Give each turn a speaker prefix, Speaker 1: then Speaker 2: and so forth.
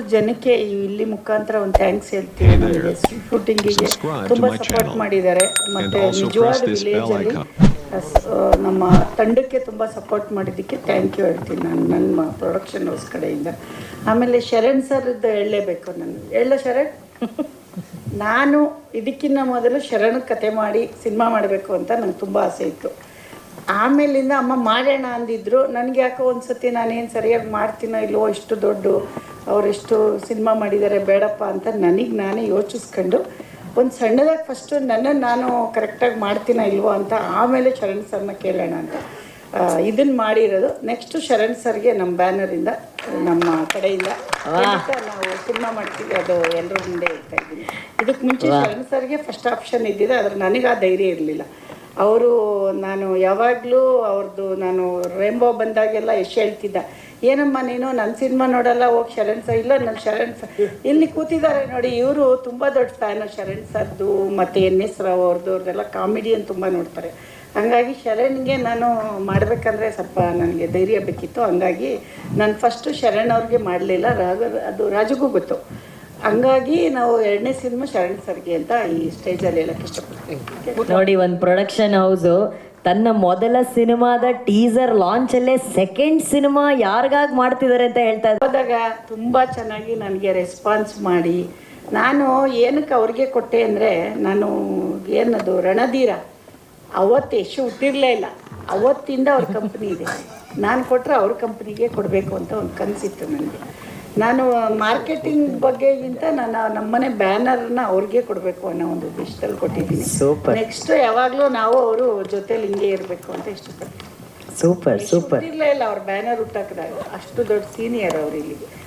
Speaker 1: ನೂರು ಜನಕ್ಕೆ ಇಲ್ಲಿ ಮುಖಾಂತರ ಒಂದು ಥ್ಯಾಂಕ್ಸ್ ಹೇಳ್ತೀನಿ. ನನಗೆ ಶೂಟಿಂಗಿಗೆ ತುಂಬಾ
Speaker 2: ತುಂಬ
Speaker 1: ಸಪೋರ್ಟ್. ಮಾಡಿದ್ದಾರೆ. ಮತ್ತೆ ನಿಜವಾದ ವಿಲೇಜಲ್ಲಿ ನಮ್ಮ ತಂಡಕ್ಕೆ ತುಂಬ ಸಪೋರ್ಟ್ ಮಾಡಿದ್ದಕ್ಕೆ ಥ್ಯಾಂಕ್ ಯು ಹೇಳ್ತೀನಿ ನಾನು ನನ್ನ ಪ್ರೊಡಕ್ಷನ್ ಹೌಸ್ ಕಡೆಯಿಂದ. ಆಮೇಲೆ ಶರಣ್ ಸರ್ದು ಹೇಳಲೇಬೇಕು ನಾನು. ಹೇಳ ಶರಣ್. ನಾನು ಇದಕ್ಕಿಂತ ಮೊದಲು ಶರಣ್ ಕತೆ ಮಾಡಿ ಸಿನಿಮಾ ಮಾಡಬೇಕು ಅಂತ ನಂಗೆ ತುಂಬ ಆಸೆ ಇತ್ತು. ಆಮೇಲಿಂದ ಅಮ್ಮ ಮಾಡೋಣ ಅಂದಿದ್ರು. ನನಗೆ ಯಾಕೋ ಒಂದು ಸತಿ ನಾನೇನು ಸರಿಯಾಗಿ ಮಾಡ್ತೀನೋ ಇಲ್ವೋ ಇಷ್ಟು ದೊಡ್ಡ ಅವರೆಷ್ಟು ಸಿನಿಮಾ ಮಾಡಿದ್ದಾರೆ ಬೇಡಪ್ಪ ಅಂತ ನನಗೆ ನಾನೇ ಯೋಚಿಸ್ಕೊಂಡು ಒಂದು ಸಣ್ಣದಾಗಿ ಫಸ್ಟು ನನ್ನನ್ನು ನಾನು ಕರೆಕ್ಟಾಗಿ ಮಾಡ್ತೀನೋ ಇಲ್ವೋ ಅಂತ ಆಮೇಲೆ ಶರಣ್ ಸರ್ನ ಕೇಳೋಣ ಅಂತ. ಇದನ್ನು ಮಾಡಿರೋದು. ನೆಕ್ಸ್ಟು ಶರಣ್ ಸರ್ಗೆ ನಮ್ಮ ಬ್ಯಾನರಿಂದ ನಮ್ಮ ಕಡೆಯಿಂದ ನಾವು ಸಿನಿಮಾ ಮಾಡ್ತೀವಿ. ಅದು ಎಲ್ಲರೂ ಮುಂದೆ ಇರ್ತಾ ಇದ್ದೀವಿ. ಇದಕ್ಕೆ ಮುಂಚೆ ಶರಣ್ ಸರ್ಗೆ ಫಸ್ಟ್ ಆಪ್ಷನ್ ಇದ್ದಿದೆ. ಆದರೆ ನನಗೆ ಆ ಧೈರ್ಯ ಇರಲಿಲ್ಲ. ಅವರು ನಾನು ಯಾವಾಗಲೂ ಅವ್ರದ್ದು ನಾನು ರೇಂಬೋ ಬಂದಾಗೆಲ್ಲ ಎಷ್ಟು ಹೇಳ್ತಿದ್ದ, ಏನಮ್ಮ ನೀನು ನನ್ನ ಸಿನಿಮಾ ನೋಡಲ್ಲ, ಹೋಗಿ ಶರಣ್ ಸರ್, ಇಲ್ಲ ನನ್ನ ಶರಣ್ ಸರ್. ಇಲ್ಲಿ ಕೂತಿದ್ದಾರೆ ನೋಡಿ, ಇವರು ತುಂಬ ದೊಡ್ಡ ಫ್ಯಾನು ಶರಣ್ ಸರ್ದು ಮತ್ತು ಎನ್ ಎಸ್ ರಾವ್ ಅವ್ರದ್ದು ಅವ್ರದ್ದೆಲ್ಲ ಕಾಮಿಡಿಯನ್ ತುಂಬ ನೋಡ್ತಾರೆ. ಹಂಗಾಗಿ ಶರಣ್ಗೆ ನಾನು ಮಾಡಬೇಕಂದ್ರೆ ಸ್ವಲ್ಪ ನನಗೆ ಧೈರ್ಯ ಬೇಕಿತ್ತು. ಹಂಗಾಗಿ ನಾನು ಫಸ್ಟು ಶರಣ್ ಅವ್ರಿಗೆ ಮಾಡಲಿಲ್ಲ ರಾಘ ಅದು ರಾಜಗೂ ಗೊತ್ತು. ಹಂಗಾಗಿ ನಾವು ಎರಡನೇ ಸಿನಿಮಾ ಶರಣ ಸರ್ಗೆ ಅಂತ ಈ ಸ್ಟೇಜಲ್ಲಿ ಹೇಳಕ್ಕೆ ಇಷ್ಟಪಡ್ತೀವಿ.
Speaker 3: ನೋಡಿ ಒಂದು ಪ್ರೊಡಕ್ಷನ್ ಹೌಸು ತನ್ನ ಮೊದಲ ಸಿನಿಮಾದ ಟೀಸರ್ ಲಾಂಚ್ ಅಲ್ಲೇ ಸೆಕೆಂಡ್ ಸಿನಿಮಾ ಯಾರಿಗಾಗಿ ಮಾಡ್ತಿದ್ದಾರೆ ಅಂತ ಹೇಳ್ತಾ ಇದ್ದಾರೆ
Speaker 1: ಹೋದಾಗ ತುಂಬ ಚೆನ್ನಾಗಿ ನನಗೆ ರೆಸ್ಪಾನ್ಸ್ ಮಾಡಿ. ನಾನು ಏನಕ್ಕೆ ಅವ್ರಿಗೆ ಕೊಟ್ಟೆ ಅಂದರೆ ನಾನು ಏನದು ರಣಧೀರ ಅವತ್ತು ಯಶು ಹುಟ್ಟಿರಲೇ ಇಲ್ಲ. ಅವತ್ತಿಂದ ಅವ್ರ ಕಂಪ್ನಿ ಇದೆ. ನಾನು ಕೊಟ್ಟರೆ ಅವ್ರ ಕಂಪ್ನಿಗೆ ಕೊಡಬೇಕು ಅಂತ ಒಂದು ಕನಸಿತ್ತು ನನಗೆ ನಾನು ಮಾರ್ಕೆಟಿಂಗ್ ಬಗ್ಗೆಗಿಂತ ನಾನು ನಮ್ಮನೆ ಬ್ಯಾನರ್ನ ಅವ್ರಿಗೆ ಕೊಡಬೇಕು ಅನ್ನೋ ಒಂದು ಉದ್ದೇಶದಲ್ಲಿ ಕೊಟ್ಟಿದ್ದೀನಿ.
Speaker 3: ಸೂಪರ್.
Speaker 1: ನೆಕ್ಸ್ಟ್ ಯಾವಾಗಲೂ ನಾವು ಅವರು ಜೊತೆಲಿ ಹಿಂಗೆ ಇರಬೇಕು ಅಂತ ಇಷ್ಟಪಡ್ತೀನಿ.
Speaker 3: Super super.
Speaker 1: ಇರಲೇ ಇಲ್ಲ ಅವ್ರ ಬ್ಯಾನರ್ ಹುಟ್ಟಾಕಿದಾಗ. ಅಷ್ಟು ದೊಡ್ಡ ಸೀನಿಯರ್ ಅವ್ರು ಇಲ್ಲಿಗೆ.